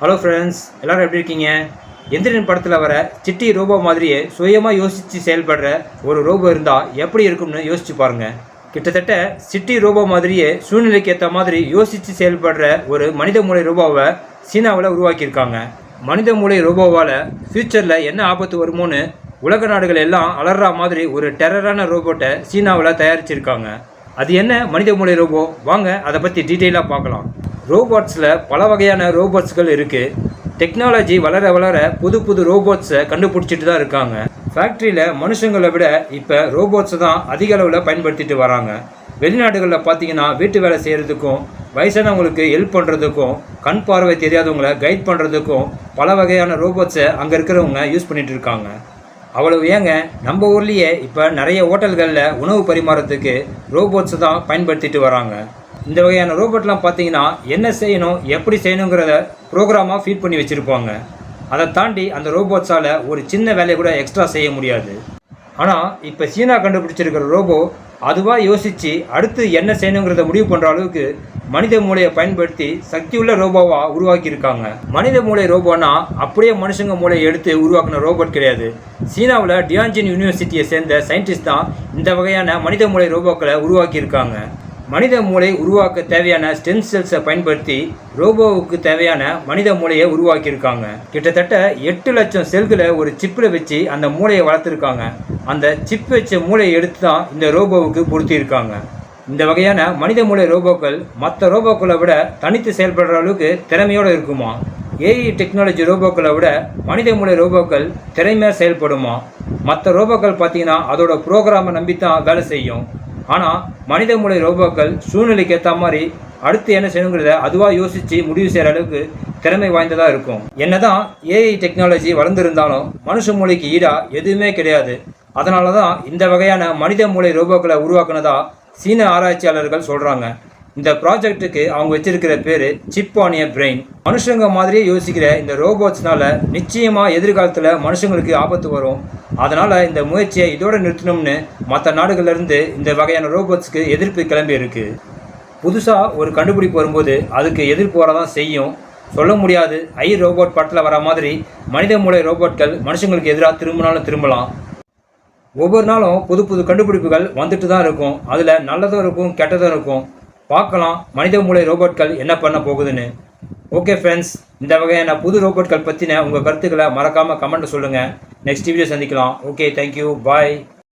Hello friends எல்லோரும் எப்படி இருக்கீங்க? எந்திரன் படத்தில் வர சிட்டி ரோபோ மாதிரியே சுயமாக யோசித்து செயல்படுற ஒரு ரோபோ இருந்தால் எப்படி இருக்கும்னு யோசிச்சு பாருங்கள் கிட்டத்தட்ட சிட்டி ரோபோ மாதிரியே சூழ்நிலைக்கு ஏற்ற மாதிரி யோசித்து செயல்படுற ஒரு மனித மூளை ரோபோவை சீனாவில் உருவாக்கியிருக்காங்க. மனித மூளை ரோபோவால் ஃப்யூச்சரில் என்ன ஆபத்து வருமோன்னு உலக நாடுகள் எல்லாம் அலறா மாதிரி ஒரு டெரரான ரோபோட்டை சீனாவில் தயாரிச்சிருக்காங்க. அது என்ன மனித மூளை ரோபோ? வாங்க அதை பற்றி டீட்டெயிலாக பார்க்கலாம். ரோபோட்ஸில் பல வகையான ரோபோட்ஸ்கள் இருக்குது டெக்னாலஜி வளர வளர புது புது ரோபோட்ஸை கண்டுபிடிச்சிட்டு தான் இருக்காங்க. ஃபேக்ட்ரியில் மனுஷங்களை விட இப்போ ரோபோட்ஸை தான் அதிக அளவில் பயன்படுத்திட்டு வராங்க. வெளிநாடுகளில் பார்த்தீங்கன்னா வீட்டு வேலை செய்கிறதுக்கும் வயசானவங்களுக்கு ஹெல்ப் பண்ணுறதுக்கும் கண் பார்வை தெரியாதவங்களை கைட் பண்ணுறதுக்கும் பல வகையான ரோபோட்ஸை அங்கே இருக்கிறவங்க யூஸ் பண்ணிகிட்டு இருக்காங்க. அவ்வளவு ஏங்க நம்ம ஊர்லேயே இப்போ நிறைய ஹோட்டல்களில் உணவு பரிமாறத்துக்கு ரோபோட்ஸை தான் பயன்படுத்திட்டு வராங்க. இந்த வகையான ரோபோட்லாம் பார்த்தீங்கன்னா என்ன செய்யணும் எப்படி செய்யணுங்கிறத ப்ரோக்ராமாக ஃபீட் பண்ணி வச்சுருப்பாங்க. அதை தாண்டி அந்த ரோபோட்ஸால் ஒரு சின்ன வேலையை கூட எக்ஸ்ட்ரா செய்ய முடியாது. ஆனால் இப்போ சீனா கண்டுபிடிச்சிருக்கிற ரோபோ அதுவாக யோசித்து அடுத்து என்ன செய்யணுங்கிறத முடிவு பண்ணுற அளவுக்கு மனித மூளையை பயன்படுத்தி சக்தியுள்ள ரோபோவாக உருவாக்கியிருக்காங்க. மனித மூளை ரோபோனா அப்படியே மனுஷங்க மூளையை எடுத்து உருவாக்கின ரோபோட் கிடையாது. சீனாவில் டியான்ஜின் யூனிவர்சிட்டியை சேர்ந்த சயின்டிஸ்ட் தான் இந்த வகையான மனித மூளை ரோபோக்களை உருவாக்கியிருக்காங்க. மனித மூளை உருவாக்க தேவையான ஸ்டெம் செல்ஸை பயன்படுத்தி ரோபோவுக்கு தேவையான மனித மூளையை உருவாக்கியிருக்காங்க. கிட்டத்தட்ட எட்டு லட்சம் செல்களை ஒரு சிப்பில் வச்சு அந்த மூளையை வளர்த்துருக்காங்க. அந்த சிப் வச்ச மூளையை எடுத்து தான் இந்த ரோபோவுக்கு பொருத்தியிருக்காங்க. இந்த வகையான மனித மூளை ரோபோக்கள் மற்ற ரோபோக்களை விட தனித்து செயல்படுற அளவுக்கு திறமையோடு இருக்குமா? ஏஐ டெக்னாலஜி ரோபோக்களை விட மனித மூளை ரோபோக்கள் திறமையாக செயல்படுமா? மற்ற ரோபோக்கள் பார்த்தீங்கன்னா அதோட ப்ரோக்ராமை நம்பி தான் வேலை செய்யும். ஆனால் மனித மூளை ரோபோக்கள் சூழ்நிலைக்கு ஏற்ற மாதிரி அடுத்து என்ன செய்யணுங்கிறத அதுவாக யோசித்து முடிவு செய்கிற அளவுக்கு திறமை வாய்ந்ததாக இருக்கும். என்னதான் ஏஐ டெக்னாலஜி வளர்ந்துருந்தாலும் மனுஷ மூளைக்கு ஈடாக எதுவுமே கிடையாது. அதனால தான் இந்த வகையான மனித மூளை ரோபோக்களை உருவாக்குனதா சீன ஆராய்ச்சியாளர்கள் சொல்கிறாங்க இந்த ப்ராஜெக்ட்டுக்கு அவங்க வச்சிருக்கிற பேர் சிப் ஆனிய பிரெயின் மனுஷங்க மாதிரியே யோசிக்கிற இந்த ரோபோட்ஸ்னால நிச்சயமாக எதிர்காலத்தில் மனுஷங்களுக்கு ஆபத்து வரும். அதனால் இந்த முயற்சியை இதோட நிறுத்தணும்னு மற்ற நாடுகள்லேருந்து இந்த வகையான ரோபோட்ஸ்க்கு எதிர்ப்பு கிளம்பி இருக்கு. புதுசாக ஒரு கண்டுபிடிப்பு வரும்போது அதுக்கு எதிர்ப்பு வரதான் செய்யும். சொல்ல முடியாது ஐ ரோபோட் படத்தில் வர மாதிரி மனித மூளை ரோபோட்கள் மனுஷங்களுக்கு எதிராக திரும்பினாலும் திரும்பலாம். ஒவ்வொரு நாளும் புது புது கண்டுபிடிப்புகள் வந்துட்டு தான் இருக்கும். அதில் நல்லதும் இருக்கும் கெட்டதும் இருக்கும். பார்க்கலாம். மனித மூளை ரோபோட்கள் என்ன பண்ண போகுதுன்னு. ஓகே ஃப்ரெண்ட்ஸ் இந்த வகையான புது ரோபோட்கள் பற்றின உங்கள் கருத்துக்களை மறக்காமல் கமெண்ட் சொல்லுங்கள் நெக்ஸ்ட் வீடியோ சந்திக்கலாம். Okay thank you bye